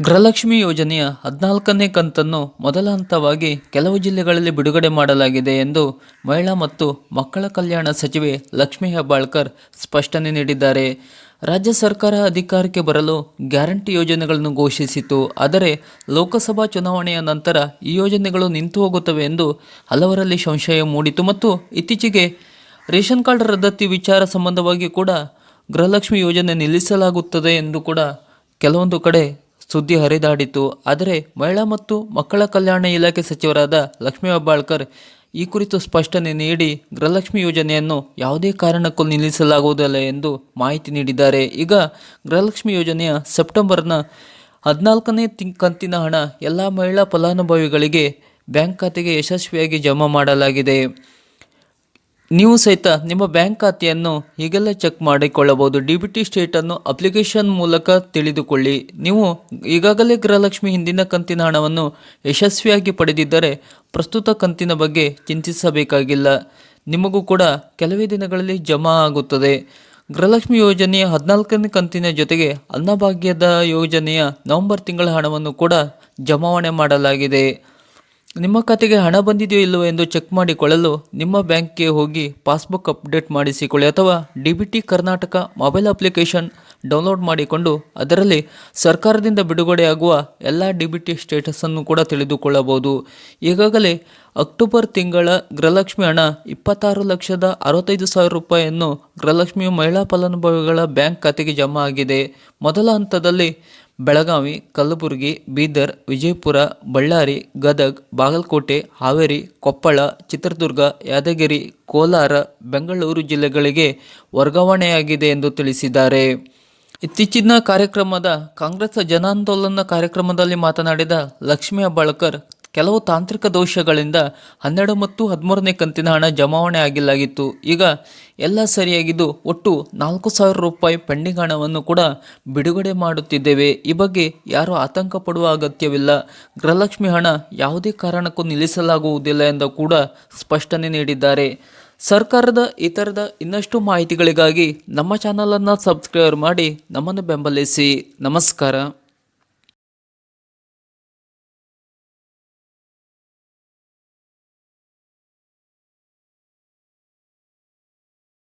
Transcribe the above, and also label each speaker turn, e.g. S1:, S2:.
S1: ಗೃಹಲಕ್ಷ್ಮಿ ಯೋಜನೆಯ ಹದಿನಾಲ್ಕನೇ ಕಂತನ್ನು ಮೊದಲ ಹಂತವಾಗಿ ಕೆಲವು ಜಿಲ್ಲೆಗಳಲ್ಲಿ ಬಿಡುಗಡೆ ಮಾಡಲಾಗಿದೆ ಎಂದು ಮಹಿಳಾ ಮತ್ತು ಮಕ್ಕಳ ಕಲ್ಯಾಣ ಸಚಿವೆ ಲಕ್ಷ್ಮೀ ಹೆಬ್ಬಾಳ್ಕರ್ ಸ್ಪಷ್ಟನೆ ನೀಡಿದ್ದಾರೆ. ರಾಜ್ಯ ಸರ್ಕಾರ ಅಧಿಕಾರಕ್ಕೆ ಬರಲು ಗ್ಯಾರಂಟಿ ಯೋಜನೆಗಳನ್ನು ಘೋಷಿಸಿತು ಆದರೆ ಲೋಕಸಭಾ ಚುನಾವಣೆಯ ನಂತರ ಈ ಯೋಜನೆಗಳು ನಿಂತು ಹೋಗುತ್ತವೆ ಎಂದು ಹಲವರಲ್ಲಿ ಸಂಶಯ ಮೂಡಿತು ಮತ್ತು ಇತ್ತೀಚೆಗೆ ರೇಷನ್ ಕಾರ್ಡ್ ರದ್ದತಿ ವಿಚಾರ ಸಂಬಂಧವಾಗಿ ಕೂಡ ಗೃಹಲಕ್ಷ್ಮಿ ಯೋಜನೆ ನಿಲ್ಲಿಸಲಾಗುತ್ತದೆ ಎಂದು ಕೂಡ ಕೆಲವೊಂದು ಕಡೆ ಸುದ್ದಿ ಹರಿದಾಡಿತು. ಆದರೆ ಮಹಿಳಾ ಮತ್ತು ಮಕ್ಕಳ ಕಲ್ಯಾಣ ಇಲಾಖೆ ಸಚಿವರಾದ ಲಕ್ಷ್ಮೀ ಹೆಬ್ಬಾಳ್ಕರ್ ಈ ಕುರಿತು ಸ್ಪಷ್ಟನೆ ನೀಡಿ ಗೃಹಲಕ್ಷ್ಮಿ ಯೋಜನೆಯನ್ನು ಯಾವುದೇ ಕಾರಣಕ್ಕೂ ನಿಲ್ಲಿಸಲಾಗುವುದಿಲ್ಲ ಎಂದು ಮಾಹಿತಿ ನೀಡಿದ್ದಾರೆ. ಈಗ ಗೃಹಲಕ್ಷ್ಮಿ ಯೋಜನೆಯ ಸೆಪ್ಟೆಂಬರ್ನ ಹದಿನಾಲ್ಕನೇ ತಿಂಗ್, ಕಂತಿನ ಹಣ ಎಲ್ಲ ಮಹಿಳಾ ಫಲಾನುಭವಿಗಳಿಗೆ ಬ್ಯಾಂಕ್ ಖಾತೆಗೆ ಯಶಸ್ವಿಯಾಗಿ ಜಮಾ ಮಾಡಲಾಗಿದೆ. ನೀವು ಸಹಿತ ನಿಮ್ಮ ಬ್ಯಾಂಕ್ ಖಾತೆಯನ್ನು ಈಗೆಲ್ಲ ಚೆಕ್ ಮಾಡಿಕೊಳ್ಳಬಹುದು. ಡಿ ಬಿ ಟಿ ಸ್ಟೇಟನ್ನು ಅಪ್ಲಿಕೇಶನ್ ಮೂಲಕ ತಿಳಿದುಕೊಳ್ಳಿ. ನೀವು ಈಗಾಗಲೇ ಗೃಹಲಕ್ಷ್ಮಿ ಹಿಂದಿನ ಕಂತಿನ ಹಣವನ್ನು ಯಶಸ್ವಿಯಾಗಿ ಪಡೆದಿದ್ದರೆ ಪ್ರಸ್ತುತ ಕಂತಿನ ಬಗ್ಗೆ ಚಿಂತಿಸಬೇಕಾಗಿಲ್ಲ. ನಿಮಗೂ ಕೂಡ ಕೆಲವೇ ದಿನಗಳಲ್ಲಿ ಜಮಾ ಆಗುತ್ತದೆ. ಗೃಹಲಕ್ಷ್ಮಿ ಯೋಜನೆಯ ಹದಿನಾಲ್ಕನೇ ಕಂತಿನ ಜೊತೆಗೆ ಅನ್ನಭಾಗ್ಯದ ಯೋಜನೆಯ ನವೆಂಬರ್ ತಿಂಗಳ ಹಣವನ್ನು ಕೂಡ ಜಮಾವಣೆ ಮಾಡಲಾಗಿದೆ. ನಿಮ್ಮ ಖಾತೆಗೆ ಹಣ ಬಂದಿದೆಯೋ ಇಲ್ಲವೋ ಎಂದು ಚೆಕ್ ಮಾಡಿಕೊಳ್ಳಲು ನಿಮ್ಮ ಬ್ಯಾಂಕ್ಗೆ ಹೋಗಿ ಪಾಸ್ಬುಕ್ ಅಪ್ಡೇಟ್ ಮಾಡಿಸಿಕೊಳ್ಳಿ ಅಥವಾ D B T Karnataka mobile application download ಮಾಡಿಕೊಂಡು ಅದರಲ್ಲಿ ಸರ್ಕಾರದಿಂದ ಬಿಡುಗಡೆಯಾಗುವ ಎಲ್ಲ ಡಿ ಬಿ ಟಿ ಸ್ಟೇಟಸನ್ನು ಕೂಡ ತಿಳಿದುಕೊಳ್ಳಬಹುದು. ಈಗಾಗಲೇ ಅಕ್ಟೋಬರ್ ತಿಂಗಳ ಗೃಹಲಕ್ಷ್ಮಿ ಹಣ ಇಪ್ಪತ್ತಾರು ಲಕ್ಷದ ಅರವತ್ತೈದು ಸಾವಿರ ರೂಪಾಯಿಯನ್ನು ಗೃಹಲಕ್ಷ್ಮಿ ಮಹಿಳಾ ಫಲಾನುಭವಿಗಳ ಬ್ಯಾಂಕ್ ಖಾತೆಗೆ ಜಮಾ ಆಗಿದೆ. ಮೊದಲ ಹಂತದಲ್ಲಿ ಬೆಳಗಾವಿ, ಕಲಬುರಗಿ, ಬೀದರ್, ವಿಜಯಪುರ, ಬಳ್ಳಾರಿ, ಗದಗ್, ಬಾಗಲಕೋಟೆ, ಹಾವೇರಿ, ಕೊಪ್ಪಳ, ಚಿತ್ರದುರ್ಗ, ಯಾದಗಿರಿ, ಕೋಲಾರ, ಬೆಂಗಳೂರು ಜಿಲ್ಲೆಗಳಿಗೆ ವರ್ಗಾವಣೆಯಾಗಿದೆ ಎಂದು ತಿಳಿಸಿದ್ದಾರೆ. ಇತ್ತೀಚಿನ ಕಾರ್ಯಕ್ರಮದ ಕಾಂಗ್ರೆಸ್ ಜನಾಂದೋಲನ ಕಾರ್ಯಕ್ರಮದಲ್ಲಿ ಮಾತನಾಡಿದ ಲಕ್ಷ್ಮೀ ಹೆಬ್ಬಾಳ್ಕರ್ ಕೆಲವು ತಾಂತ್ರಿಕ ದೋಷಗಳಿಂದ ಹನ್ನೆರಡು ಮತ್ತು ಹದಿಮೂರನೇ ಕಂತಿನ ಹಣ ಜಮಾವಣೆ ಆಗಿಲ್ಲಾಗಿತ್ತು. ಈಗ ಎಲ್ಲ ಸರಿಯಾಗಿದ್ದು ಒಟ್ಟು ನಾಲ್ಕು ಸಾವಿರ ರೂಪಾಯಿ ಪೆಂಡಿಂಗ್ ಹಣವನ್ನು ಕೂಡ ಬಿಡುಗಡೆ ಮಾಡುತ್ತಿದ್ದೇವೆ. ಈ ಬಗ್ಗೆ ಯಾರೂ ಆತಂಕ ಪಡುವ ಅಗತ್ಯವಿಲ್ಲ. ಗೃಹಲಕ್ಷ್ಮಿ ಹಣ ಯಾವುದೇ ಕಾರಣಕ್ಕೂ ನಿಲ್ಲಿಸಲಾಗುವುದಿಲ್ಲ ಎಂದು ಕೂಡ ಸ್ಪಷ್ಟನೆ ನೀಡಿದ್ದಾರೆ. ಸರ್ಕಾರದ ಇತರದ ಇನ್ನಷ್ಟು ಮಾಹಿತಿಗಳಿಗಾಗಿ ನಮ್ಮ ಚಾನಲನ್ನು ಸಬ್ಸ್ಕ್ರೈಬ್ ಮಾಡಿ ನಮ್ಮನ್ನು ಬೆಂಬಲಿಸಿ. ನಮಸ್ಕಾರ.